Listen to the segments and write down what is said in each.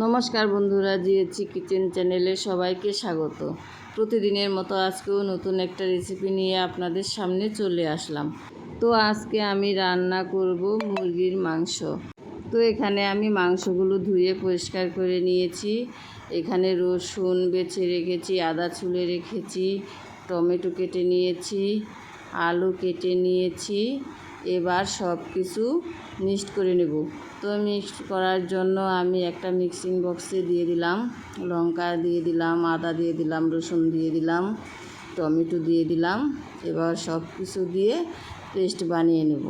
নমস্কার বন্ধুরা জিএচি কিচেন চ্যানেলে সবাইকে স্বাগত। প্রতিদিনের মতো আজকেও নতুন একটা রেসিপি নিয়ে আপনাদের সামনে চলে আসলাম। তো আজকে আমি রান্না করব মুরগির মাংস। তো এখানে আমি মাংসগুলো ধুয়ে পরিষ্কার করে নিয়েছি। এখানে রসুন বেছে রেখেছি, আদা ছুলে রেখেছি, টমেটো কেটে নিয়েছি, আলু কেটে নিয়েছি। এবার সব কিছু মিক্সড করে নেব। তো মিক্সড করার জন্য আমি একটা মিক্সিং বক্সে দিয়ে দিলাম, লঙ্কা দিয়ে দিলাম, আদা দিয়ে দিলাম, রসুন দিয়ে দিলাম, টমেটো দিয়ে দিলাম, এবার সব কিছু দিয়ে পেস্ট বানিয়ে নেব।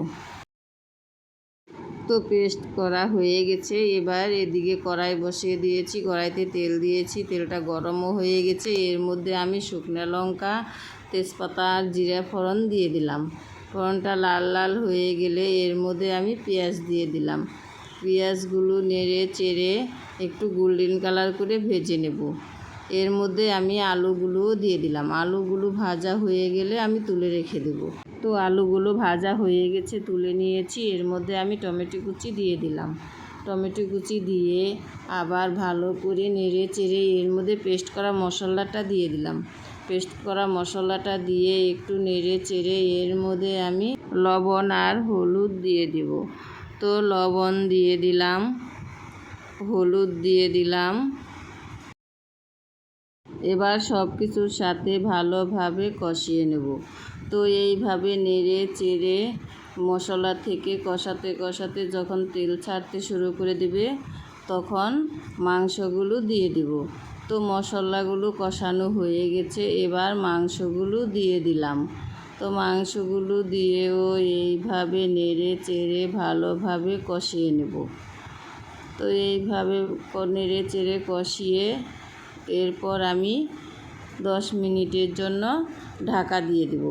তো পেস্ট করা হয়ে গেছে, এবার এদিকে কড়াই বসিয়ে দিয়েছি, কড়াইতে তেল দিয়েছি, তেলটা গরমও হয়ে গেছে, এর মধ্যে আমি শুকনো লঙ্কা, তেজপাতা জিরা ফোড়ন দিয়ে দিলাম। ফোড়নটা লাল লাল হয়ে গেলে এর মধ্যে আমি পেঁয়াজ দিয়ে দিলাম। পেঁয়াজগুলো নেড়ে চেড়ে একটু গোল্ডেন কালার করে ভেজে নেব। এর মধ্যে আমি আলুগুলোও দিয়ে দিলাম। আলুগুলো ভাজা হয়ে গেলে আমি তুলে রেখে দেব। তো আলুগুলো ভাজা হয়ে গেছে, তুলে নিয়েছি। এর মধ্যে আমি টমেটো কুচি দিয়ে দিলাম। টমেটো কুচি দিয়ে আবার ভালো করে নেড়ে চেড়ে এর মধ্যে পেস্ট করা মশলাটা দিয়ে দিলাম। পেস্ট করা মশলাটা দিয়ে একটু নেড়ে চেড়ে এর মধ্যে আমি লবণ আর হলুদ দিয়ে দিব। তো লবণ দিয়ে দিলাম, হলুদ দিয়ে দিলাম। এবার সব কিছুর সাথে ভালোভাবে কষিয়ে নেব। তো এইভাবে নেড়ে চেড়ে মশলা থেকে কষাতে কষাতে যখন তেল ছাড়তে শুরু করে দেবে, তখন মাংসগুলো দিয়ে দিব। তো মশলাগুলো কষানো হয়ে গেছে, এবার মাংসগুলো দিয়ে দিলাম। তো মাংসগুলো দিয়েও এইভাবে নেড়ে চেড়ে ভালোভাবে কষিয়ে নেব। তো এইভাবে নেড়ে চেড়ে কষিয়ে এরপর আমি দশ মিনিটের জন্য ঢাকা দিয়ে দেব।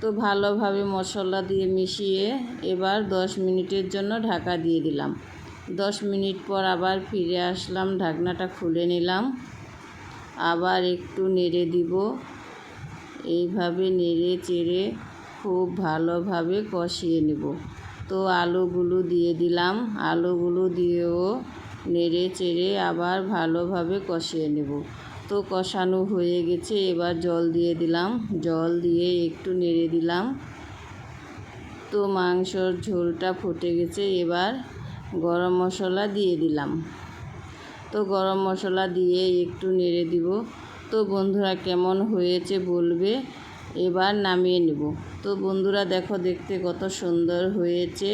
তো ভালোভাবে মশলা দিয়ে মিশিয়ে এবার দশ মিনিটের জন্য ঢাকা দিয়ে দিলাম। দশ মিনিট পর আবার ফিরে আসলাম, ঢাকনাটা খুলে নিলাম। আবার একটু নেড়ে দিব। এইভাবে নেড়ে চেড়ে খুব ভালোভাবে কষিয়ে নেব। তো আলুগুলো দিয়ে দিলাম। আলুগুলো দিয়েও নেড়ে চেড়ে আবার ভালোভাবে কষিয়ে নেব। তো কষানো হয়ে গেছে, এবার জল দিয়ে দিলাম। জল দিয়ে একটু নেড়ে দিলাম। তো মাংসর ঝোলটা ফুটে গেছে, এবার গরম মশলা দিয়ে দিলাম। তো গরম মশলা দিয়ে একটু নেড়ে দিব। তো বন্ধুরা কেমন হয়েছে বলবে? এবার নামিয়ে নেব। তো বন্ধুরা দেখো দেখতে কত সুন্দর হয়েছে।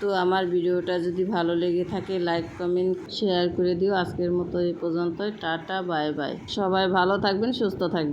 তো আমার ভিডিওটা যদি ভালো লেগে থাকে লাইক কমেন্ট শেয়ার করে দিও। আজকের মতো এই পর্যন্ত টাটা বাই বাই সবাই ভালো থাকবেন, সুস্থ থাকবেন।